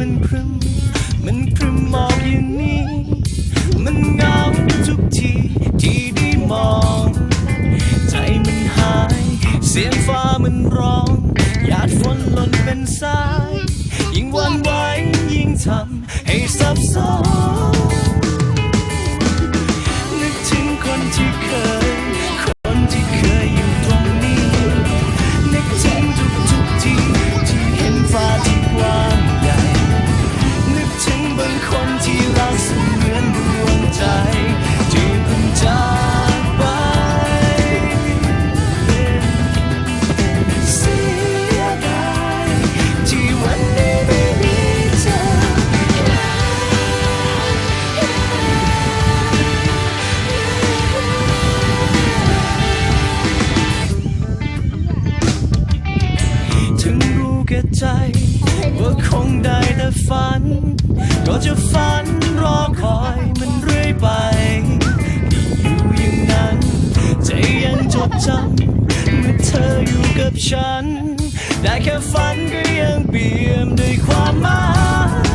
มันครึมมันครึมมองอย่างนี้ มันเงาทุกทีที่ได้มอง ใจมันหาย เสียงฟ้ามันร้องหยาดฝนหล่นเป็นสาย ใจ ว่าคงได้แต่ฝัน ก็จะฝันรอคอยมันเรื่อยไปอยู่อย่างนั้นใจยังจดจำเมื่อเธออยู่กับฉัน ได้แค่ฝันก็ยังเปี่ยมด้วยความหมายนึกถึงคนที่เคย